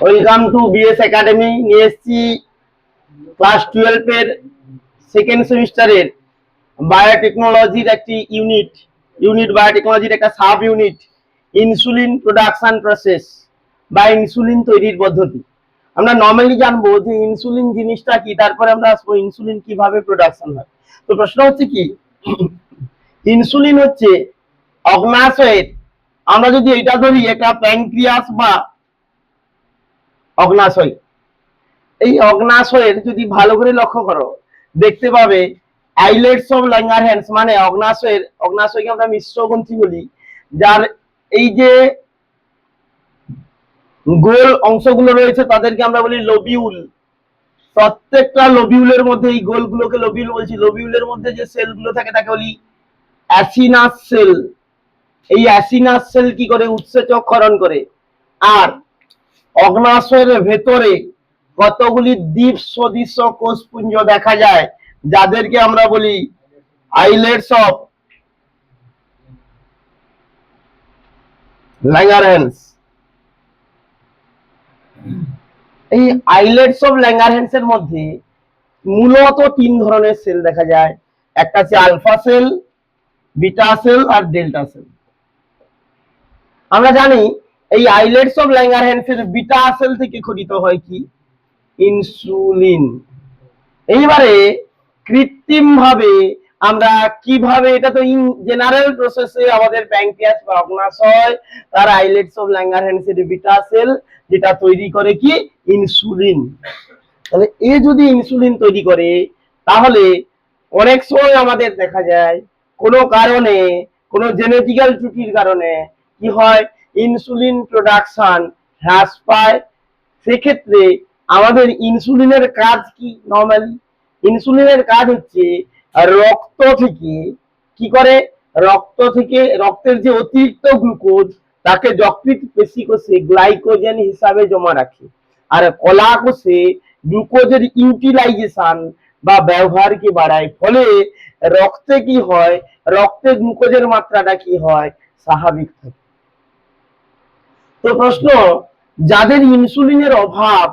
Welcome to BS academy নিয়ে এসেছি। Class twelve এর সেকেন্ড সেমিস্টারের বায়োটেকনোলজির একটি ইউনিট ইউনিট বায়োটেকনোলজির একটা sub unit insulin production process বা ইনসুলিন তৈরির পদ্ধতি। আমরা নর্মালি জানব যে ইনসুলিন জিনিসটা কি, তারপরে আমরা আসব ইনসুলিন কীভাবে প্রোডাকশন হয়। তো প্রশ্ন হচ্ছে কি ইনসুলিন হচ্ছে অগ্নাশয়ের, আমরা যদি এটা ধরি, একটা প্যানক্রিয়াস বা অগ্নাশয়। এই অগ্নাশয়ের যদি ভালো করে লক্ষ্য করো, দেখতে পাবে আইলেটস অফ ল্যাঙ্গার হ্যান্ডস মানে অগ্নাশয়ের, অগ্নাশয়কে আমরা মিশ্র গ্রন্থি বলি, যার এই যে গোল অংশগুলো রয়েছে তাদেরকে আমরা বলি লোবিউল। প্রত্যেকটা লোবিউলের মধ্যে এই গোলগুলোকে লোবিউল বলছি। লোবিউলের মধ্যে যে সেলগুলো থাকে তাকে বলি অ্যাসিনাস সেল। এই অ্যাসিনাস সেল কি করে? উৎসেচক ক্ষরণ করে। আর অগ্নাশয়ের ভেতরে কতগুলি দ্বীপ, সদৃশ কোষপুঞ্জ দেখা যায়, যাদেরকে আমরা বলি আইলেটস অফ ল্যাঙ্গারহ্যান্স এই আইলেটস অফ ল্যাঙ্গারহ্যান্স এর মধ্যে মূলত তিন ধরনের সেল দেখা যায়। একটা হচ্ছে আলফা সেল, বিটা সেল আর ডেল্টা সেল। আমরা জানি এই আইলেটস অফ ল্যাঙ্গারহ্যান্স এর বিটা সেল থেকে খরিত হয় কি ইনসুলিন এইবারে কৃত্রিম ভাবে আমরা কীভাবে এটা তো ইন জেনারেল প্রসেসে আমাদের প্যাঙ্কিয়াস বা অগ্নাশয় তার আইলেটস অফ ল্যাঙ্গারহ্যান্স এর বিটা সেল যেটা তৈরি করে কি ইনসুলিন তাহলে এ যদি ইনসুলিন তৈরি করে তাহলে অনেক সময় আমাদের দেখা যায় কোনো কারণে কোনো জেনেটিক্যাল ত্রুটির কারণে কি হয় ইনসুলিন প্রোডাকশন হ্রাস পায়। সেক্ষেত্রে আমাদের ইনসুলিনের কাজ কি নর্মালি ইনসুলিনের কাজ হচ্ছে রক্ত থেকে কি করে? রক্ত থেকে রক্তের যে অতিরিক্ত গ্লুকোজ, তাকে যকৃত পেশি কোষে গ্লাইকোজেন হিসাবে জমা রাখে। আর কলা কোষে গ্লুকোজের ইউটিলাইজেশন বা ব্যবহারকে বাড়ায়। ফলে রক্তে কি হয়? রক্তে গ্লুকোজের মাত্রাটা কি হয়? স্বাভাবিক থাকে। তো প্রশ্ন, যাদের ইনসুলিনের অভাব,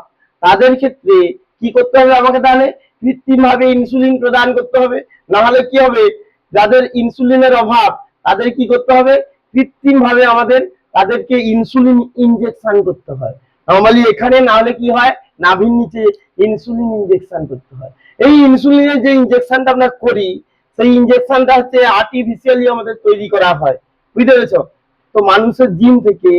তাদের ক্ষেত্রে কি করতে হবে আমাকে তাহলে? কৃত্রিম ভাবে ইনসুলিন প্রদান করতে হবে। না হলে কি হবে? যাদের ইনসুলিনের অভাব, তাদের কি করতে হবে? কৃত্রিম ভাবে আমাদের, তাদেরকে ইনসুলিন ইনজেকশন করতে হয়। নর্মালি এখানে না হলে কি হয়? নাভির নিচে ইনসুলিন ইনজেকশন করতে হয়। এই ইনসুলিনের যে ইনজেকশনটা আমরা করি, সেই ইনজেকশনটা হচ্ছে আর্টিফিশিয়ালি আমাদের তৈরি করা হয়। বুঝতে পেরেছ? তো মানুষের জিন থেকে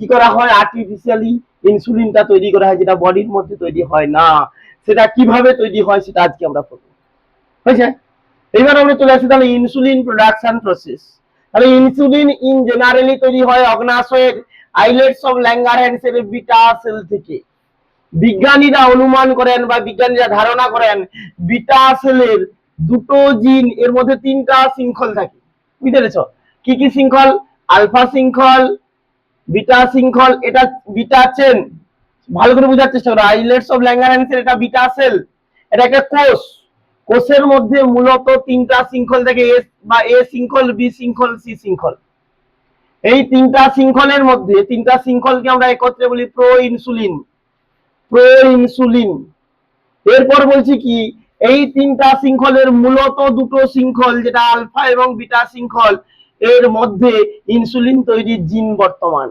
কি করা হয়? আর্টিফিশিয়ালি ইনসুলিনটা তৈরি করা হয়, যেটা বডির মধ্যে তৈরি হয় না। সেটা কীভাবে তৈরি হয় সেটা আজকে আমরা করব হয়েছে? এবার আমরা চলে আসি তাহলে ইনসুলিন প্রোডাকশন প্রসেস তাহলে ইনসুলিন ইন জেনারেলি তৈরি হয় অগ্নাশয়ের আইলেটস অফ ল্যাঙ্গারহ্যান্স এর বিটা সেল থেকে। বিজ্ঞানীরা অনুমান করেন বা বিজ্ঞানীরা ধারণা করেন বিটা সেলের দুটো জিন এর মধ্যে তিনটা শৃঙ্খল থাকে। বুঝতে পেরেছ? কি কি শৃঙ্খল? আলফা শৃঙ্খল বিটা শৃঙ্খল, এটা বিটা চেন। ভালো করে বোঝার চেষ্টা করো। আইলেটস অফ ল্যাঙ্গারহ্যান্স এর এটা বিটা সেল। এটা একটা কোষ। কোষের মধ্যে মূলত তিনটা শৃঙ্খল থাকে এস বা এ শৃঙ্খল, বি শৃঙ্খল, সি শৃঙ্খল। এই তিনটা শৃঙ্খলের মধ্যে, তিনটা শৃঙ্খলকে আমরা একত্রে বলি প্রো ইনসুলিন প্রো ইনসুলিন এরপর বলছি কি, এই তিনটা শৃঙ্খলের মূলত দুটো শৃঙ্খল, যেটা আলফা এবং বিটা শৃঙ্খল এর মধ্যে ইনসুলিন তৈরির জিন বর্তমান।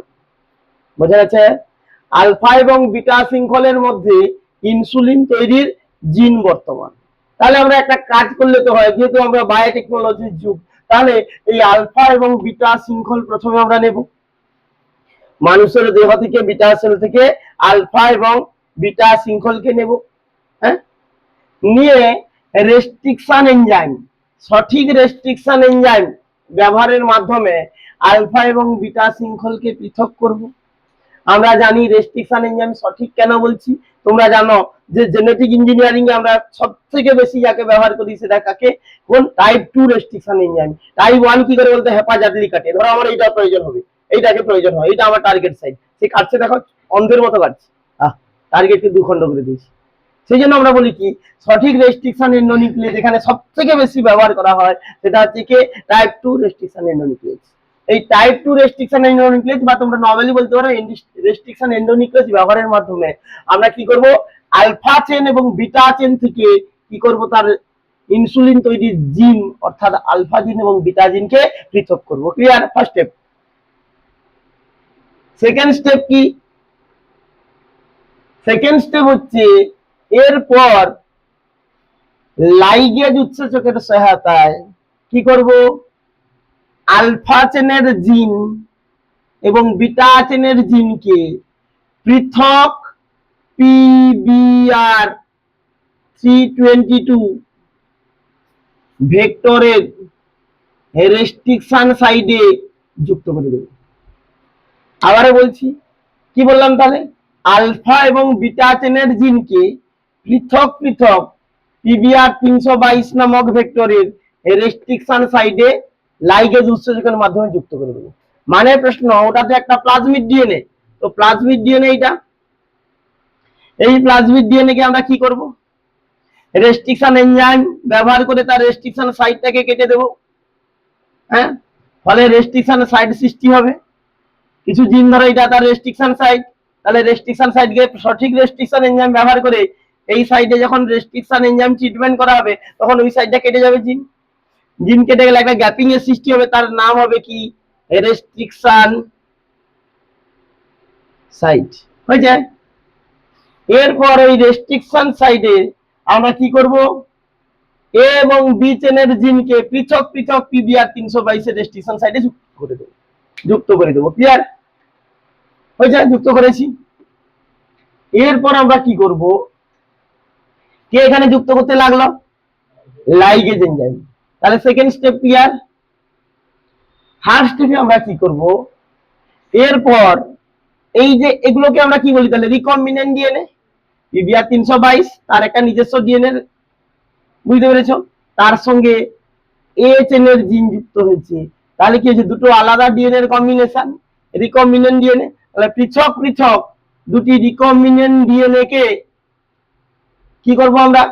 বোঝা যাচ্ছে আলফা এবং বিটা শৃঙ্খলের মধ্যে ইনসুলিন তৈরির জিন বর্তমান। তাহলে আমরা একটা কাজ করলে তো হয়, যেহেতু আমরা বায়োটেকনোলজির যুগ, তাহলে এই আলফা এবং বিটা শৃঙ্খল প্রথমে আমরা নেব। মানুষের দেহ থেকে বিটা সেল থেকে আলফা এবং বিটা শৃঙ্খলকে নেব। হ্যাঁ? নিয়ে রেস্ট্রিকশন এনজাইম সঠিক রেস্ট্রিকশন এনজাইম ব্যবহারের মাধ্যমে আলফা এবং বিটা শৃঙ্খলকে পৃথক করব। আমরা জানি রেস্ট্রিকশন এনজাইম সঠিক কেন বলছি? তোমরা জানো যে জেনেটিক ইঞ্জিনিয়ারিং এ আমরা সব থেকে বেশি যাকে ব্যবহার করি সেটা কাকে? কোন? Type two restriction enzyme type one কি করে বলতে? হেপাজাটলি কাটে। ধরো আমার এইটা প্রয়োজন হবে। এইটাকে প্রয়োজন হয়। এটা আমার টার্গেট সাইড সে কাটছে দেখো, অন্ধের মতো কাটছে। আহ টার্গেটকে দুখণ্ড করে দিয়েছি। সেই জন্য আমরা বলি কি, সঠিক রেস্ট্রিকশন এন্ডোনিউক্লিয়েস এখানে সব থেকে বেশি ব্যবহার করা হয়, সেটা হচ্ছে কি টাইপ টু রেস্ট্রিকশন এন্ডোনিউক্লিয়েস এই টাইপ টু রেস্ট্রিকশন এন্ডোনিউক্লিয়াস বা তোমরা নর্মালি বলতে পারো রেস্ট্রিকশন এন্ডোনিউক্লিয়াস ব্যবহারের মাধ্যমে আমরা কি করব আলফা চেন এবং বিটা চেন থেকে কি করব, তার ইনসুলিন তৈরির জিন অর্থাৎ আলফা জিন এবং বিটা জিনকে পৃথক করব। Clear first step second step কি? সেকেন্ড স্টেপ হচ্ছে এরপর লাইগেজ উৎসেচকের সহায়তায় কি করব? আলফা চেনের জিন এবং বিটা চেনের জিনকে পৃথক পিবিআর থ্রি টোয়েন্টি টু ভেক্টরের রেস্ট্রিকশন সাইডে যুক্ত করে দেব। আবারও বলছি, কি বললাম তাহলে? আলফা এবং বিটা চেনের জিনকে পৃথক পৃথক পিবিআর তিনশো বাইশ নামক ভেক্টরের রেস্ট্রিকশন সাইডে লাইগেজ উৎসেচকের মাধ্যমে যুক্ত করে দেবো। মানে প্রশ্ন ওটা তো একটা প্লাজমিড ডিএনএ তো প্লাজমিড ডিএনএ এটা এই প্লাজমিড ডিএনএ কে আমরা কি করব? রেস্ট্রিকশন এনজাইম ব্যবহার করে তার রেস্ট্রিকশন সাইটটাকে কেটে দেব। হ্যাঁ? ফলে রেস্ট্রিকশন সাইট সৃষ্টি হবে। কিছু জিন ধরে এটা তার রেস্ট্রিকশন সাইট তাহলে রেস্ট্রিকশন সাইটকে সঠিক রেস্ট্রিকশন এনজাইম ব্যবহার করে এই সাইডে যখন রেস্ট্রিকশন এনজাইম ট্রিটমেন্ট করা হবে, তখন ওই সাইডটা কেটে যাবে জিন জিন কেটে গেলে একটা গ্যাপিং এর সৃষ্টি হবে, তার নাম হবে কি? রেস্ট্রিকশন সাইট হয়ে যায়? এরপর ওই রেস্ট্রিকশন সাইডে আমরা কি করব? এ এবং বি চেনের জিনকে পৃথক পৃথক পিবিআর তিনশো বাইশের রেস্ট্রিকশন সাইডে যুক্ত করে দেবো। যুক্ত করে দেবো। ক্লিয়ার হয়ে যায়? যুক্ত করেছি। এরপর আমরা কি করব? কে এখানে যুক্ত করতে লাগল? লাইগেজ এনজাইম তাহলে সেকেন্ড স্টেপ ক্লিয়ার থার্ড স্টেপে আমরা কি করব? এরপর এই যে এগুলোকে আমরা কি বলি তাহলে? রিকম্বিনেন্ট ডিএনএ পিবিআর তিনশো বাইশ, তার একটা নিজস্ব ডিএনএ বুঝতে পেরেছ? তার সঙ্গে এ চেনের জিন যুক্ত হয়েছে। তাহলে কি হয়েছে? দুটো আলাদা ডিএনএ এর কম্বিনেশন রিকম্বিনেন্ট ডিএনএ তাহলে পৃথক পৃথক দুটি রিকম্বিনেন্ট ডিএনএ কে কি করব আমরা?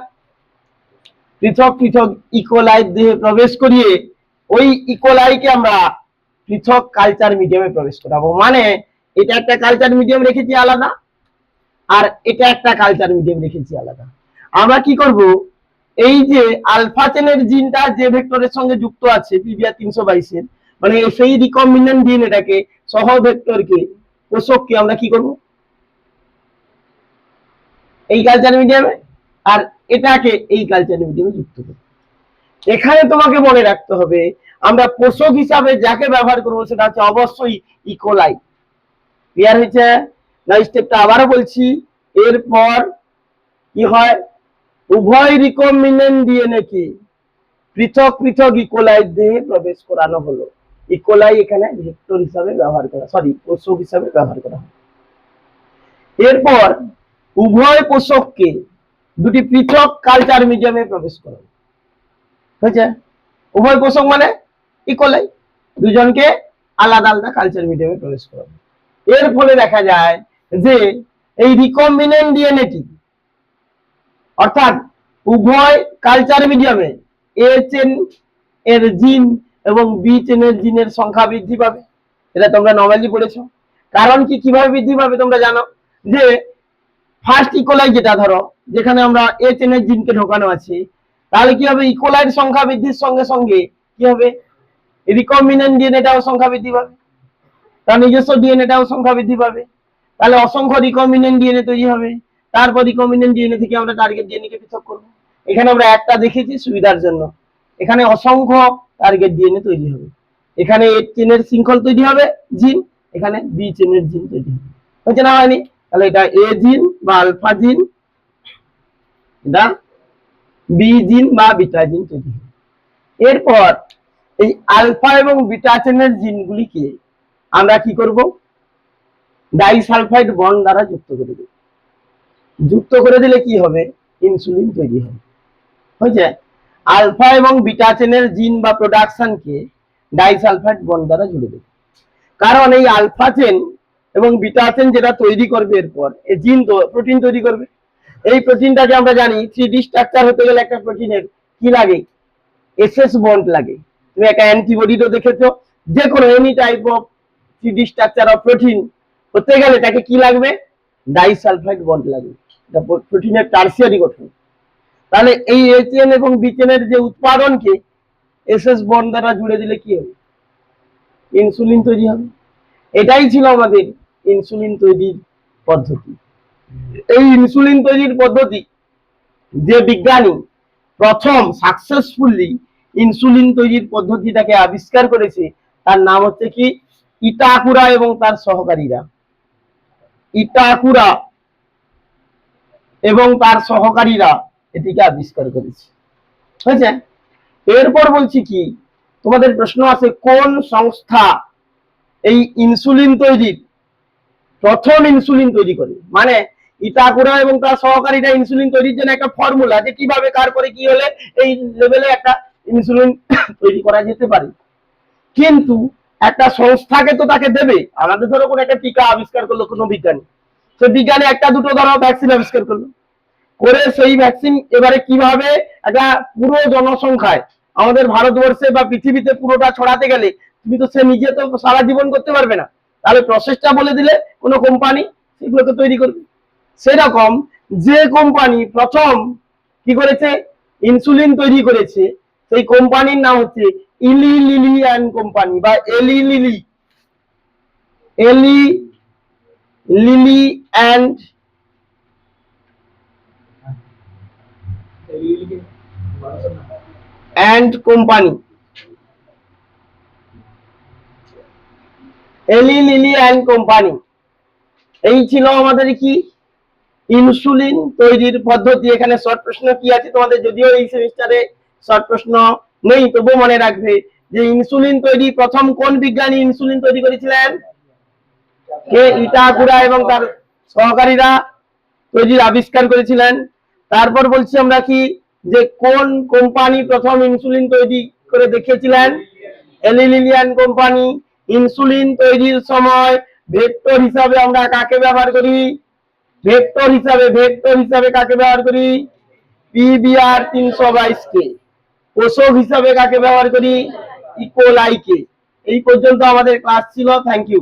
পৃথক পৃথক ইকোলাই দেহে প্রবেশ করিয়ে ওই ইকোলাইকে আমরা পৃথক কালচার মিডিয়ামে প্রবেশ করাবো। মানে এটা একটা কালচার মিডিয়াম রেখেছি আলাদা আর এটা একটা কালচার মিডিয়াম রেখেছি আলাদা। আমরা কি করব? এই যে আলফা চেনের জিনটা যে ভেক্টরের সঙ্গে যুক্ত আছে পিবিআর তিনশো বাইশের মানে সেই রিকম্বিনেন্ট এটাকে সহ ভেক্টরকে কোষককে আমরা কি করব? এই কালচার মিডিয়ামে আর এটাকে এই কালচার মিডিয়ামে যুক্ত করব এখানে তোমাকে মনে রাখতে হবে, আমরা পোষক হিসাবে যাকে ব্যবহার করব সেটা হচ্ছে অবশ্যই ইকোলাই ক্লিয়ার হয়েছে? না স্টেপটা আবারও বলছি, এরপর কি হয়? উভয় রিকম্বিনেন্ট ডিএনএ কে পৃথক পৃথক ইকোলাই দেহে প্রবেশ করানো হলো। ইকোলাই এখানে ভেক্টর হিসাবে ব্যবহার করা সরি পোষক হিসাবে ব্যবহার করা হয় এরপর উভয় পোষককে দুটি পৃথক কালচার মিডিয়ামে প্রবেশ করানো হয়েছে উভয় পোষক মানে ইকোলাই দুজনকে আলাদা আলাদা কালচার মিডিয়ামে প্রবেশ করানো এর ফলে দেখা যায় যে এই রিকম্বিনেন্ট ডিএনএটি অর্থাৎ উভয় কালচার মিডিয়ামে এ চেন এর জিন এবং বি চেনের জিনের সংখ্যা বৃদ্ধি পাবে। এটা তোমরা নর্মালি পড়েছো। কারণ কি কীভাবে বৃদ্ধি পাবে তোমরা জানো? যে ফার্স্ট ইকোলাই যেটা ধরো, যেখানে আমরা এ চেনের জিনকে ঢোকানো আছে, তাহলে কি হবে? ইকোলাইয়ের সংখ্যা বৃদ্ধির সঙ্গে সঙ্গে কি হবে? রিকম্বিনেন্ট ডিএনএটাও সংখ্যা বৃদ্ধি পাবে। তার নিজস্ব ডিএনএটাও সংখ্যা বৃদ্ধি পাবে। তাহলে অসংখ্য রিকম্বিনেন্ট ডিএনএ তৈরি হবে। তারপর রিকম্বিনেন্ট ডিএনএ থেকে আমরা টার্গেট ডিএনএ কে পৃথক করব। এখানে আমরা একটা দেখেছি সুবিধার জন্য। এখানে অসংখ্য টার্গেট ডিএনএ তৈরি হবে। এখানে এ চেনের শৃঙ্খল তৈরি হবে জিন এখানে বি চেনের জিন তৈরি হবে। হচ্ছে না হয়নি তাহলে এটা এ জিন বা আলফা জিন বি জিন বা বিটা জিন তৈরি এরপর এই আলফা এবং জিনগুলিকে আমরা কি করব? ডাইসালফাইড বন্ড দ্বারা যুক্ত করে দেব। যুক্ত করে দিলে কি হবে? ইনসুলিন তৈরি হবে। হয়েছে? আলফা এবং বিটা চেনের জিন বা প্রোডাকশনকে ডাইসালফাইড বন্ড দ্বারা জুড়ে দেব। কারণ এই আলফা চেন এবং বিটা চেন যেটা তৈরি করবে এরপর জিন প্রোটিন তৈরি করবে। এই প্রোটিনটাকে আমরা জানি থ্রি ডি স্ট্রাকচার হতে গেলে একটা প্রোটিনের কি লাগে? এসএস বন্ড লাগে। তুমি একটা অ্যান্টিবডি তো দেখেছ যে কোনো any type of three D structure of protein হতে গেলে তাকে কি লাগবে? ডাইসালফাইড বন্ড এটা প্রোটিনের টার্সিয়ারি গঠন। তাহলে এই এইচএন এবং বিচেনের যে উৎপাদনকে এসএস বন্ড দ্বারা জুড়ে দিলে কি হবে? ইনসুলিন তৈরি হবে। এটাই ছিল আমাদের ইনসুলিন তৈরির পদ্ধতি। এই ইনসুলিন তৈরির পদ্ধতি যে বিজ্ঞানী প্রথম সাকসেসফুলি ইনসুলিন তৈরির পদ্ধতিটাকে আবিষ্কার করেছে, তার নাম হচ্ছে কি? ইটাকুরা এবং তার সহকারীরা। ইটাকুরা এবং তার সহকারীরা এটিকে আবিষ্কার করেছে। হয়েছে? এরপর বলছি কি? তোমাদের প্রশ্ন আছে, কোন সংস্থা এই ইনসুলিন তৈরির প্রথম ইনসুলিন তৈরি করে। মানে ইটাকুরা এবং তার সহকারীরা ইনসুলিন তৈরির জন্য একটা ফর্মুলা যে কীভাবে, কার করে, কি হলে এই লেভেলে একটা ইনসুলিন তৈরি করা যেতে পারে। কিন্তু একটা সংস্থাকে তো তাকে দেবে। আমাদের ধরো কোনো একটা টিকা আবিষ্কার করল কোনো বিজ্ঞানী। সে বিজ্ঞানী একটা দুটো ধরো ভ্যাকসিন আবিষ্কার করল। করে সেই ভ্যাকসিন এবারে কীভাবে একটা পুরো জনসংখ্যায়, আমাদের ভারতবর্ষে বা পৃথিবীতে পুরোটা ছড়াতে গেলে তুমি তো সে নিজে তো সারা জীবন করতে পারবে না। তাহলে প্রসেসটা বলে দিলে কোনো কোম্পানি সেগুলোকে তৈরি করবে। সেরকম যে কোম্পানি প্রথম কি করেছে? ইনসুলিন তৈরি করেছে, সেই কোম্পানির নাম হচ্ছে ইলি লিলি অ্যান্ড কোম্পানি বা Eli Lilly Eli Lilly and and company Eli Lilly and company. এই ছিল আমাদের কি? ইনসুলিন তৈরির পদ্ধতি। এখানে শর্ট প্রশ্ন কি আছে তোমাদের? যদিও এই সেমিস্টারে শর্ট প্রশ্ন নেই, তবুও মনে রাখবে যে ইনসুলিন তৈরি প্রথম কোন বিজ্ঞানী ইনসুলিন তৈরি করেছিলেন? কে? ইটাকুরা এবং তার সহকারীরা তৈরির আবিষ্কার করেছিলেন। তারপর বলছি আমরা কি? যে কোন কোম্পানি প্রথম ইনসুলিন তৈরি করে দেখিয়েছিলেন? এলিলিলিয়ান কোম্পানি। ইনসুলিন তৈরির সময় ভেক্টর হিসাবে আমরা কাকে ব্যবহার করি? ভেক্টর হিসাবে ভেক্টর হিসাবে কাকে ব্যবহার করি? পিবিআর তিনশো বাইশ কে। পোষক হিসাবে কাকে ব্যবহার করি? ইকোলাইকে এই পর্যন্ত আমাদের ক্লাস ছিল থ্যাংক ইউ